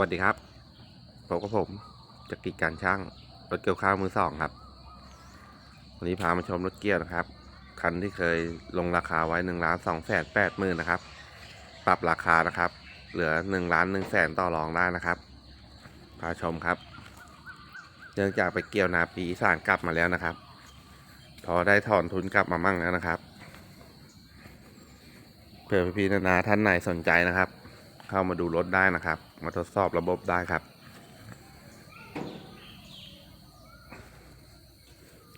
วัสดีครับพบกับผมจักริดการช่างรถเกี่ยวข้าวมือสองครับ วันนี้พามาชมรถเกี่ยวนะครับ คันที่เคยลงราคาไว้หนึ่งล้านสองแสนแปดหมื่นนะครับ ปรับราคานะครับ เหลือหนึ่งล้านหนึ่งแสนต่อรองได้นะครับ พาชมครับ เนื่องจากไปเกี่ยวนาปีอีสานกลับมาแล้วนะครับ พอได้ถอนทุนกลับมามั่งแล้วนะครับ เผื่อพี่ๆนานาท่านไหนสนใจนะครับ เข้ามาดูรถได้นะครับ มาทดสอบระบบได้ครับ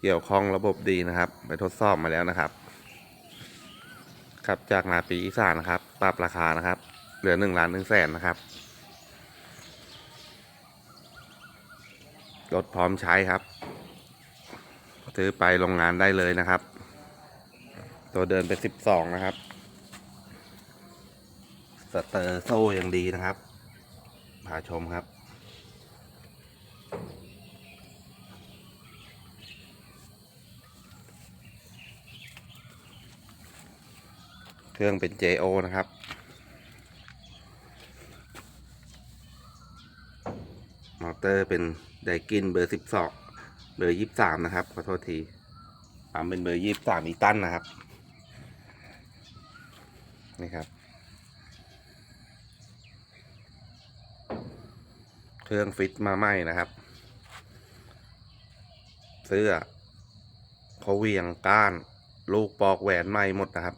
เกี่ยวข้องระบบดีนะครับ ไปทดสอบมาแล้วนะครับ ครับจากนาปีอีสานนะครับ ปรับราคานะครับ เหลือหนึ่งล้านหนึ่งแสนนะครับ รถพร้อมใช้ครับ ซื้อไปโรงงานได้เลยนะครับ ตัวเดินไปสิบสองนะครับ เตอร์โซ่อยังดีนะครับพาชมครับ เครื่องเป็น JO นะครับมอเตอร์เป็นไดกินเบอร์12เบอร์23นะครับ ขอโทษทีปั๊มเป็นเบอร์23อีตันนะครับ นี่ครับ เครื่องฟิตมาใหม่นะครับ เสื้อเขาเวียงก้าน ลูกปอกแหวนใหม่หมดนะครับ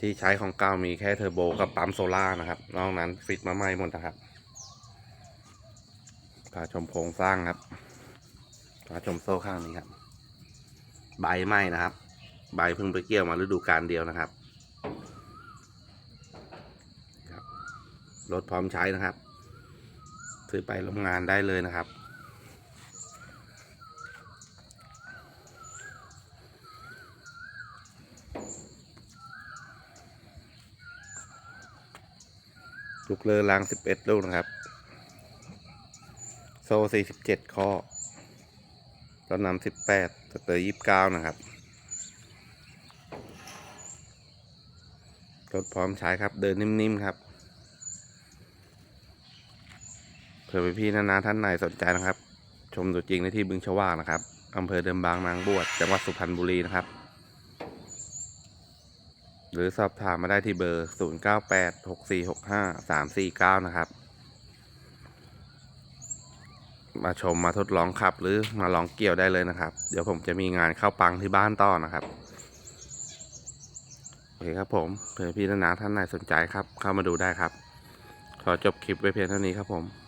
ที่ใช้ของเก่ามีแค่เทอร์โบกับปั๊มโซล่านะครับนอกนั้นฟิตมาใหม่หมดนะครับพาชมโครงสร้างครับพาชมโซ่ข้างนี้ครับ ใบไหม้นะครับ ใบเพิ่งไปเกี่ยวมาฤดูกาลเดียวนะครับ รถพร้อมใช้นะครับ ซื้อไปโรงงานได้เลยนะครับ ลูกเลอรางสิบเอ็ดลูกนะครับ โซ่สี่สิบเจ็ดข้อต้นนำสิบแปดสเตอร์ยี่สิบเก้านะครับรถพร้อมใช้ครับ เดินนิ่มๆครับ เผื่อพี่ๆนานาท่านไหนสนใจนะครับ ชมตัวจริงได้ที่บึงชว่างนะครับอำเภอเดิมบางนางบวชจังหวัดสุพรรณบุรีนะครับ หรือสอบถามมาได้ที่เบอร์ 0986465349 นะครับ มาชมมาทดลองขับหรือมาลองเกี่ยวได้เลยนะครับ เดี๋ยวผมจะมีงานเข้าปังที่บ้านต่อนะครับโอเคครับผมเผื่อพี่นานาท่านไหนสนใจครับ เข้ามาดูได้ครับ ขอจบคลิปไว้เพียงเท่านี้ครับผม